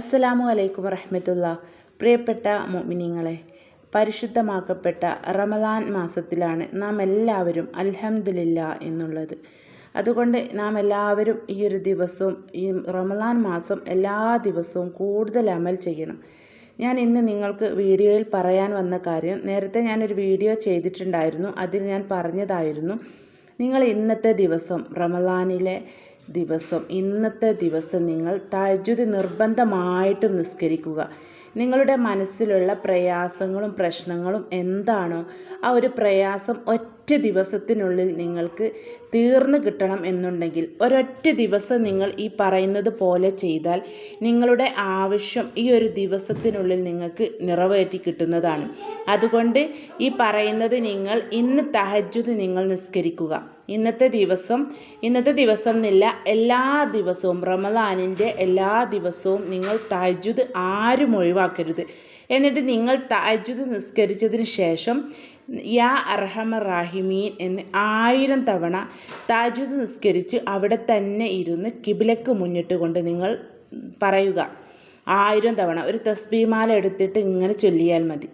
അസ്സലാമു അലൈക്കും വറഹ്മത്തുള്ള. പ്രിയപ്പെട്ട മുഅ്മിനീങ്ങളെ പരിശുദ്ധമാക്കപ്പെട്ട റമദാൻ മാസത്തിലാണ് നാം എല്ലാവരും അൽഹംദുലില്ലാ എന്നുള്ളത്. അതുകൊണ്ട് നാം എല്ലാവരും ഈ ഒരു ദിവസവും ഈ റമദാൻ മാസം എല്ലാ ദിവസവും കൂടുതൽ അമൽ ചെയ്യണം. ഞാൻ ഇന്ന് നിങ്ങൾക്ക് വീഡിയോയിൽ പറയാൻ വന്ന കാര്യം നേരത്തെ ഞാനൊരു വീഡിയോ ചെയ്തിട്ടുണ്ടായിരുന്നു അതിൽ ഞാൻ പറഞ്ഞതായിരുന്നു. നിങ്ങൾ ഇന്നത്തെ ദിവസം റമദാനിലെ ദിവസം ഇന്നത്തെ ദിവസം നിങ്ങൾ തഹജ്ജുദ് നിർബന്ധമായിട്ടും നിസ്കരിക്കുക. നിങ്ങളുടെ മനസ്സിലുള്ള പ്രയാസങ്ങളും പ്രശ്നങ്ങളും എന്താണോ ആ ഒരു പ്രയാസം ഒറ്റ ദിവസത്തിനുള്ളിൽ നിങ്ങൾക്ക് തീർന്നു കിട്ടണം എന്നുണ്ടെങ്കിൽ ഒരൊറ്റ ദിവസം നിങ്ങൾ ഈ പറയുന്നത് പോലെ ചെയ്താൽ നിങ്ങളുടെ ആവശ്യം ഈ ഒരു ദിവസത്തിനുള്ളിൽ നിങ്ങൾക്ക് നിറവേറ്റി കിട്ടുന്നതാണ്. അതുകൊണ്ട് ഈ പറയുന്നത് നിങ്ങൾ ഇന്ന് തഹജ്ജുദ് നിങ്ങൾ നിസ്കരിക്കുക. ഇന്നത്തെ ദിവസം ഇന്നത്തെ ദിവസം എന്നില്ല എല്ലാ ദിവസവും റമദാനിന്റെ എല്ലാ ദിവസവും നിങ്ങൾ തജുദ് ആരും ഒഴിവാക്കരുത്. എന്നിട്ട് നിങ്ങൾ തജുദ് നിസ്കരിച്ചതിന് ശേഷം യാ അർഹമ റാഹിമീൻ എന്ന് ആയിരം തവണ താജുദ് നിസ്കരിച്ച് അവിടെ തന്നെ ഇരുന്ന് കിബിലക്ക് മുന്നിട്ട് കൊണ്ട് നിങ്ങൾ പറയുക. ആയിരം തവണ. ഒരു തസ്ബീമാല എടുത്തിട്ട് ഇങ്ങനെ ചൊല്ലിയാൽ മതി.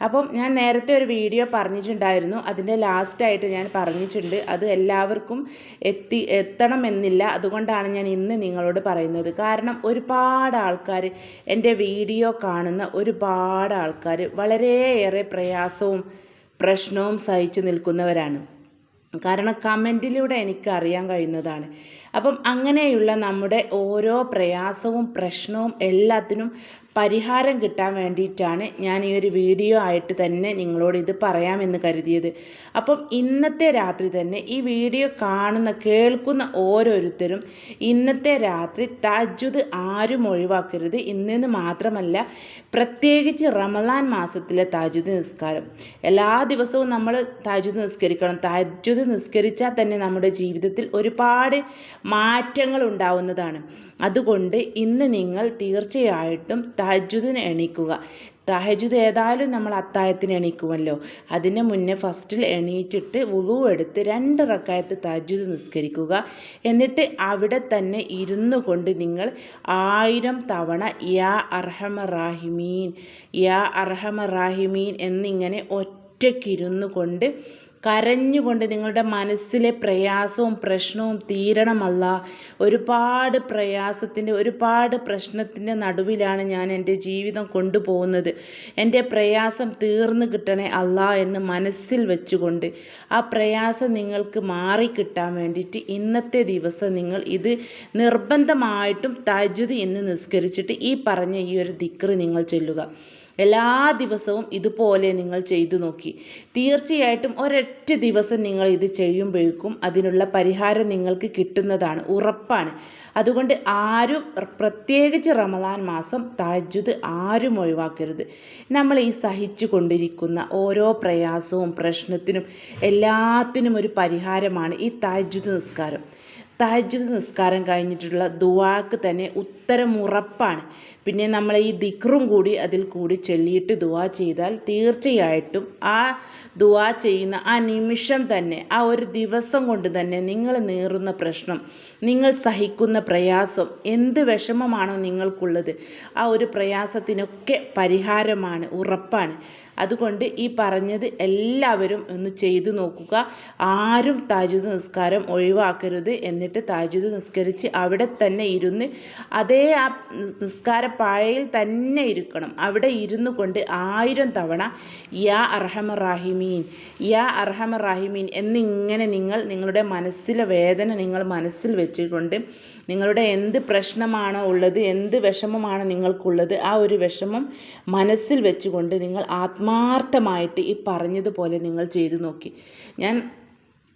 അപ്പം ഞാൻ നേരത്തെ ഒരു വീഡിയോ പറഞ്ഞിട്ടുണ്ടായിരുന്നു. അതിന്റെ ലാസ്റ്റായിട്ട് ഞാൻ പറഞ്ഞിട്ടുണ്ട്. അത് എല്ലാവർക്കും എത്തി എത്തണമെന്നില്ല. അതുകൊണ്ടാണ് ഞാൻ ഇന്ന് നിങ്ങളോട് പറയുന്നത്. കാരണം ഒരുപാട് ആൾക്കാർ എന്റെ വീഡിയോ കാണുന്ന ഒരുപാട് ആൾക്കാർ വളരെയേറെ പ്രയാസവും പ്രശ്നവും സഹിച്ചു നിൽക്കുന്നവരാണ്. കാരണം കമന്റിലൂടെ എനിക്ക് അറിയാൻ കഴിയുന്നതാണ്. അപ്പം അങ്ങനെയുള്ള നമ്മുടെ ഓരോ പ്രയാസവും പ്രശ്നവും എല്ലാത്തിനും പരിഹാരം കിട്ടാൻ വേണ്ടിയിട്ടാണ് ഞാൻ ഈ ഒരു വീഡിയോ ആയിട്ട് തന്നെ നിങ്ങളോട് ഇത് പറയാമെന്ന് കരുതിയത്. അപ്പം ഇന്നത്തെ രാത്രി തന്നെ ഈ വീഡിയോ കാണുന്ന കേൾക്കുന്ന ഓരോരുത്തരും ഇന്നത്തെ രാത്രി തജ്ജുദ് ആരും ഒഴിവാക്കരുത്. ഇന്നെന്ന് മാത്രമല്ല പ്രത്യേകിച്ച് റമദാൻ മാസത്തിലെ താജുദ് നിസ്കാരം. എല്ലാ ദിവസവും നമ്മൾ താജുദ് നിസ്കരിക്കണം. താജുദ് നിസ്കരിച്ചാൽ തന്നെ നമ്മുടെ ജീവിതത്തിൽ ഒരുപാട് മാറ്റങ്ങൾ ഉണ്ടാവുന്നതാണ്. അതുകൊണ്ട് ഇന്ന് നിങ്ങൾ തീർച്ചയായിട്ടും തഹജുദിന് എണീക്കുക. തഹജുദ് ഏതായാലും നമ്മൾ അത്തായത്തിന് എണീക്കുമല്ലോ. അതിന് മുന്നേ ഫസ്റ്റിൽ എണീറ്റിട്ട് വുളു എടുത്ത് രണ്ട് റക്കായത്ത് തഹജുദ് നിസ്കരിക്കുക. എന്നിട്ട് അവിടെ തന്നെ ഇരുന്നു കൊണ്ട് നിങ്ങൾ ആയിരം തവണ യാ അർഹമ റാഹിമീൻ യാ അർഹമ റാഹിമീൻ എന്നിങ്ങനെ ഒറ്റയ്ക്കിരുന്നു കൊണ്ട് കരഞ്ഞുകൊണ്ട് നിങ്ങളുടെ മനസ്സിലെ പ്രയാസവും പ്രശ്നവും തീരണമല്ല ഒരുപാട് പ്രയാസത്തിന്റെ ഒരുപാട് പ്രശ്നത്തിന്റെ നടുവിലാണ് ഞാൻ എന്റെ ജീവിതം കൊണ്ടുപോകുന്നത്. എന്റെ പ്രയാസം തീർന്നു കിട്ടണേ അല്ല എന്ന് മനസ്സിൽ വെച്ചുകൊണ്ട് ആ പ്രയാസം നിങ്ങൾക്ക് മാറിക്കിട്ടാൻ വേണ്ടിയിട്ട് ഇന്നത്തെ ദിവസം നിങ്ങൾ ഇത് നിർബന്ധമായിട്ടും തജുതി എന്ന് നിസ്കരിച്ചിട്ട് ഈ പറഞ്ഞ ഈ ഒരു ദിക്റ് നിങ്ങൾ ചൊല്ലുക. എല്ലാ ദിവസവും ഇതുപോലെ നിങ്ങൾ ചെയ്തു നോക്കി. തീർച്ചയായിട്ടും ഒരൊറ്റ ദിവസം നിങ്ങൾ ഇത് ചെയ്യുമ്പോഴേക്കും അതിനുള്ള പരിഹാരം നിങ്ങൾക്ക് കിട്ടുന്നതാണ്. ഉറപ്പാണ്. അതുകൊണ്ട് ആരും പ്രത്യേകിച്ച് റമദാൻ മാസം താജ്ജുദ് ആരും ഒഴിവാക്കരുത്. നമ്മൾ ഈ സഹിച്ചു കൊണ്ടിരിക്കുന്ന ഓരോ പ്രയാസവും പ്രശ്നത്തിനും എല്ലാത്തിനും ഒരു പരിഹാരമാണ് ഈ താജ്ജുദ് നിസ്കാരം. തഹജ്ജുദ് നിസ്കാരം കഴിഞ്ഞിട്ടുള്ള ദുവാക്ക് തന്നെ ഉത്തരം ഉറപ്പാണ് പിന്നെ നമ്മൾ ഈ ദിക്റും കൂടി അതിൽ കൂടി ചൊല്ലിയിട്ട് ദുവാ ചെയ്താൽ തീർച്ചയായിട്ടും ആ ദുവാ ചെയ്യുന്ന ആ നിമിഷം തന്നെ ആ ഒരു ദിവസം കൊണ്ട് തന്നെ നിങ്ങൾ നേറുന്ന പ്രശ്നം നിങ്ങൾ സഹിക്കുന്ന പ്രയാസം എന്ത് വിഷമമാണോ നിങ്ങൾക്കുള്ളത് ആ ഒരു പ്രയാസത്തിനൊക്കെ പരിഹാരമാണ് ഉറപ്പാണ്. അതുകൊണ്ട് ഈ പറഞ്ഞത് എല്ലാവരും ഒന്ന് ചെയ്തു നോക്കുക. ആരും താജുദ് നിസ്കാരം ഒഴിവാക്കരുത് എന്നിട്ട് താജുദ് നിസ്കരിച്ച് അവിടെ തന്നെ ഇരുന്ന് അതേ ആ നിസ്കാര പാഴയിൽ തന്നെ ഇരിക്കണം. അവിടെ ഇരുന്നു കൊണ്ട് ആയിരം തവണ യാ അർഹമ റാഹിമീൻ യാ അർഹമ റാഹിമീൻ എന്നിങ്ങനെ നിങ്ങൾ നിങ്ങളുടെ മനസ്സിലെ വേദന നിങ്ങൾ മനസ്സിൽ വെച്ചുകൊണ്ട് നിങ്ങളുടെ എന്ത് പ്രശ്നമാണോ ഉള്ളത് എന്ത് വിഷമമാണ് നിങ്ങൾക്കുള്ളത് ആ ഒരു വിഷമം മനസ്സിൽ വെച്ചുകൊണ്ട് നിങ്ങൾ ആത്മാർത്ഥമായിട്ട് ഈ പറഞ്ഞതുപോലെ നിങ്ങൾ ചെയ്തു നോക്കി. ഞാൻ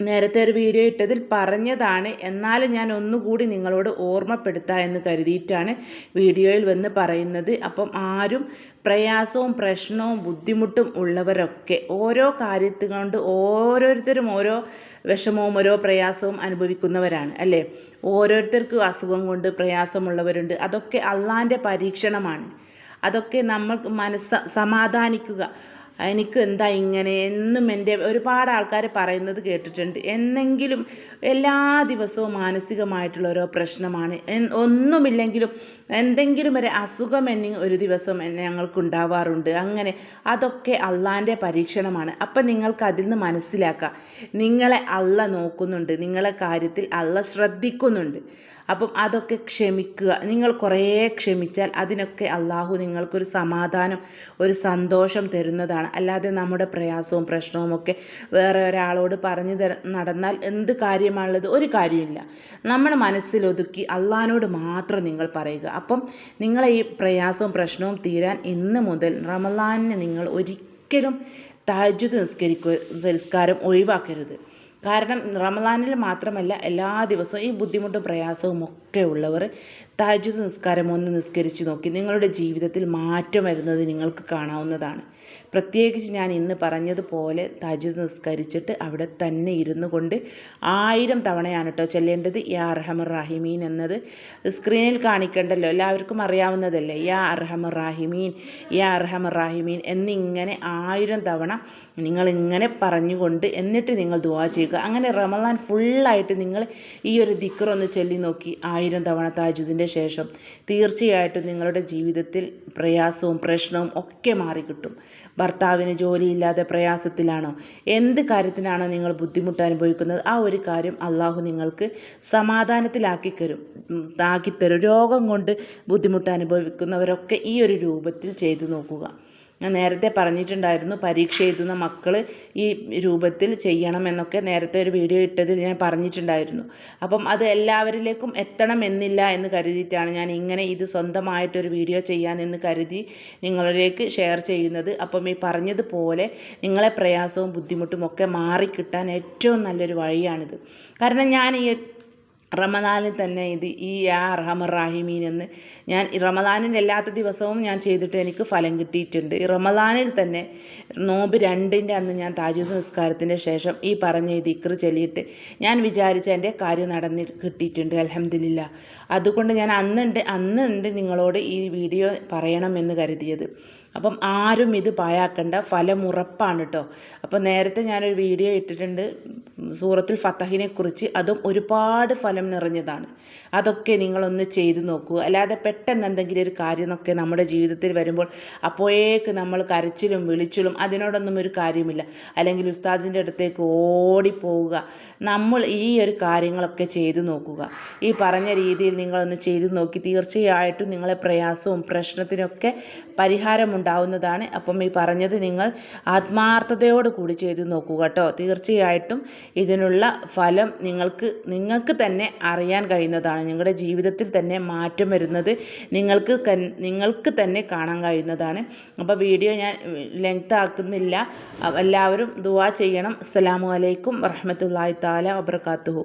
നേരത്തെ ഒരു വീഡിയോ ഇട്ടതിൽ പറഞ്ഞതാണ് എന്നാലും ഞാൻ ഒന്നുകൂടി നിങ്ങളോട് ഓർമ്മപ്പെടുത്താം എന്ന് കരുതിയിട്ടാണ് വീഡിയോയിൽ വന്ന് പറയുന്നത്. അപ്പം ആരും പ്രയാസവും പ്രശ്നവും ബുദ്ധിമുട്ടും ഉള്ളവരൊക്കെ ഓരോ കാര്യത്തിൽ കൊണ്ട് ഓരോരുത്തരും ഓരോ വിഷമവും ഓരോ പ്രയാസവും അനുഭവിക്കുന്നവരാണ് അല്ലേ? ഓരോരുത്തർക്കും അസുഖം കൊണ്ട് പ്രയാസമുള്ളവരുണ്ട്. അതൊക്കെ അള്ളാന്റെ പരീക്ഷണമാണ്. അതൊക്കെ നമ്മൾ മനസ്സ സമാധാനിക്കുക. എനിക്ക് എന്താ ഇങ്ങനെ എന്നും എന്റെ ഒരുപാട് ആൾക്കാർ പറയുന്നത് കേട്ടിട്ടുണ്ട്. എന്നെങ്കിലും എല്ലാ ദിവസവും മാനസികമായിട്ടുള്ള ഓരോ പ്രശ്നമാണ്. ഒന്നുമില്ലെങ്കിലും എന്തെങ്കിലും ഒരു അസുഖം എന്നെ ഒരു ദിവസം ഞങ്ങൾക്ക് ഉണ്ടാവാറുണ്ട് അങ്ങനെ അതൊക്കെ അള്ളാന്റെ പരീക്ഷണമാണ്. അപ്പം നിങ്ങൾക്ക് അതിൽ നിന്ന് മനസ്സിലാക്കാം. നിങ്ങളെ അള്ള നോക്കുന്നുണ്ട്. നിങ്ങളെ കാര്യത്തിൽ അള്ള ശ്രദ്ധിക്കുന്നുണ്ട്. അപ്പം അതൊക്കെ ക്ഷമിക്കുക. നിങ്ങൾ കുറേ ക്ഷമിച്ചാൽ അതിനൊക്കെ അള്ളാഹു നിങ്ങൾക്കൊരു സമാധാനം ഒരു സന്തോഷം തരുന്നതാണ്. അല്ലാതെ നമ്മുടെ പ്രയാസവും പ്രശ്നവും ഒക്കെ വേറെ ഒരാളോട് പറഞ്ഞു തര നടന്നാൽ എന്ത് കാര്യമാണുള്ളത്? ഒരു കാര്യമില്ല. നമ്മൾ മനസ്സിലൊതുക്കി അള്ളഹാനോട് മാത്രം നിങ്ങൾ പറയുക. അപ്പം നിങ്ങളെ ഈ പ്രയാസവും പ്രശ്നവും തീരാൻ ഇന്ന് മുതൽ റമലാനിന് നിങ്ങൾ ഒരിക്കലും താജ്ജുദ് നിസ്കരിക്കുക നിസ്കാരം ഒഴിവാക്കരുത്. കാരണം റമദാനിൽ മാത്രമല്ല എല്ലാ ദിവസവും ഈ ബുദ്ധിമുട്ടും പ്രയാസവും ഒക്കെ ഉള്ളവർ താജ്ജുദ് നിസ്കാരം ഒന്ന് നിസ്കരിച്ച് നോക്കി നിങ്ങളുടെ ജീവിതത്തിൽ മാറ്റം വരുന്നത് നിങ്ങൾക്ക് കാണാവുന്നതാണ്. പ്രത്യേകിച്ച് ഞാൻ ഇന്ന് പറഞ്ഞതുപോലെ തജുദ് നിസ്കരിച്ചിട്ട് അവിടെ തന്നെ ഇരുന്നു കൊണ്ട് ആയിരം തവണയാണ് കേട്ടോ ചെല്ലേണ്ടത്. യാ അർഹമർ റാഹിമീൻ എന്നത് സ്ക്രീനിൽ കാണിക്കണ്ടല്ലോ. എല്ലാവർക്കും അറിയാവുന്നതല്ലേ? യാ അർഹമർ റാഹിമീൻ യാ അർഹമർ റാഹിമീൻ എന്നിങ്ങനെ ആയിരം തവണ നിങ്ങളിങ്ങനെ പറഞ്ഞുകൊണ്ട് എന്നിട്ട് നിങ്ങൾ ദുവാ ചെയ്യുക. അങ്ങനെ റമദാൻ ഫുള്ളായിട്ട് നിങ്ങൾ ഈ ഒരു ദിക്കറൊന്ന് ചൊല്ലി നോക്കി. ആയിരം തവണ താജുദിന്റെ ശേഷം തീർച്ചയായിട്ടും നിങ്ങളുടെ ജീവിതത്തിൽ പ്രയാസവും പ്രശ്നവും ഒക്കെ മാറിക്കിട്ടും. ഭർത്താവിന് ജോലിയില്ലാതെ പ്രയാസത്തിലാണോ? എന്ത് കാര്യത്തിനാണോ നിങ്ങൾ ബുദ്ധിമുട്ട് അനുഭവിക്കുന്നത്? ആ ഒരു കാര്യം അള്ളാഹു നിങ്ങൾക്ക് സമാധാനത്തിലാക്കി തരും ആക്കിത്തരും രോഗം കൊണ്ട് ബുദ്ധിമുട്ട് അനുഭവിക്കുന്നവരൊക്കെ ഈ ഒരു രൂപത്തിൽ ചെയ്തു നോക്കുക. ഞാൻ നേരത്തെ പറഞ്ഞിട്ടുണ്ടായിരുന്നു പരീക്ഷ എഴുതുന്ന മക്കൾ ഈ രൂപത്തിൽ ചെയ്യണമെന്നൊക്കെ നേരത്തെ ഒരു വീഡിയോ ഇട്ടതിൽ ഞാൻ പറഞ്ഞിട്ടുണ്ടായിരുന്നു. അപ്പം അത് എല്ലാവരിലേക്കും എത്തണമെന്നില്ല എന്ന് കരുതിയിട്ടാണ് ഞാൻ ഇങ്ങനെ ഇത് സ്വന്തമായിട്ടൊരു വീഡിയോ ചെയ്യാനെന്ന് കരുതി നിങ്ങളിലേക്ക് ഷെയർ ചെയ്യുന്നത്. അപ്പം ഈ പറഞ്ഞതുപോലെ നിങ്ങളെ പ്രയാസവും ബുദ്ധിമുട്ടും ഒക്കെ മാറിക്കിട്ടാൻ ഏറ്റവും നല്ലൊരു വഴിയാണിത്. കാരണം ഞാൻ ഈ റമദാനിൽ തന്നെ ഇത് ഈ യാ അർഹമർ റാഹിമീൻ എന്ന് ഞാൻ റമദാനിന്റെ എല്ലാത്ത ദിവസവും ഞാൻ ചെയ്തിട്ട് എനിക്ക് ഫലം കിട്ടിയിട്ടുണ്ട്. റമദാനിൽ തന്നെ നോമ്പ് രണ്ടിന്റെ അന്ന് ഞാൻ താജൂദ് നിസ്കാരത്തിന്റെ ശേഷം ഈ പറഞ്ഞ ഈ ദിക്ർ ചൊല്ലിയിട്ട് ഞാൻ വിചാരിച്ച എന്റെ കാര്യം നടന്നി കിട്ടിയിട്ടുണ്ട്. അലഹമില്ല അതുകൊണ്ട് ഞാൻ അന്നുണ്ട് അന്നുണ്ട് നിങ്ങളോട് ഈ വീഡിയോ പറയണമെന്ന് കരുതിയത്. അപ്പം ആരും ഇത് പായാക്കണ്ട ഫലം ഉറപ്പാണ് കേട്ടോ അപ്പോൾ നേരത്തെ ഞാനൊരു വീഡിയോ ഇട്ടിട്ടുണ്ട്. സൂറത്തിൽ ഫത്തഹിനെ കുറിച്ച് അതും ഒരുപാട് ഫലം നിറഞ്ഞതാണ്. അതൊക്കെ നിങ്ങളൊന്ന് ചെയ്തു നോക്കൂ. അല്ലാതെ പെട്ടെന്ന് എന്തെങ്കിലും ഒരു കാര്യമൊക്കെ നമ്മുടെ ജീവിതത്തിൽ വരുമ്പോൾ അപ്പോഴേക്ക് നമ്മൾ കരച്ചിലും വിളിച്ചിലും അതിനോടൊന്നും ഒരു കാര്യമില്ല. അല്ലെങ്കിൽ ഉസ്താദിന്റെ അടുത്തേക്ക് ഓടിപ്പോവുക. നമ്മൾ ഈ ഒരു കാര്യങ്ങളൊക്കെ ചെയ്തു നോക്കുക. ഈ പറഞ്ഞ രീതിയിൽ നിങ്ങളൊന്ന് ചെയ്തു നോക്കി തീർച്ചയായിട്ടും നിങ്ങളെ പ്രയാസവും പ്രശ്നത്തിനൊക്കെ പരിഹാരമുണ്ടാവുന്നതാണ് അപ്പം ഈ പറഞ്ഞത് നിങ്ങൾ ആത്മാർത്ഥതയോട് കൂടി ചെയ്ത് നോക്കുക കേട്ടോ. തീർച്ചയായിട്ടും ഇതിനുള്ള ഫലം നിങ്ങൾക്ക് നിങ്ങൾക്ക് തന്നെ അറിയാൻ കഴിയുന്നതാണ്. നിങ്ങളുടെ ജീവിതത്തിൽ തന്നെ മാറ്റം വരുന്നത് നിങ്ങൾക്ക് നിങ്ങൾക്ക് തന്നെ കാണാൻ കഴിയുന്നതാണ്. അപ്പോൾ വീഡിയോ ഞാൻ ലെങ്ത് ആക്കുന്നില്ല. എല്ലാവരും ദുവാ ചെയ്യണം. അസ്സലാമു അലൈക്കും താല വബർക്കാത്തുഹു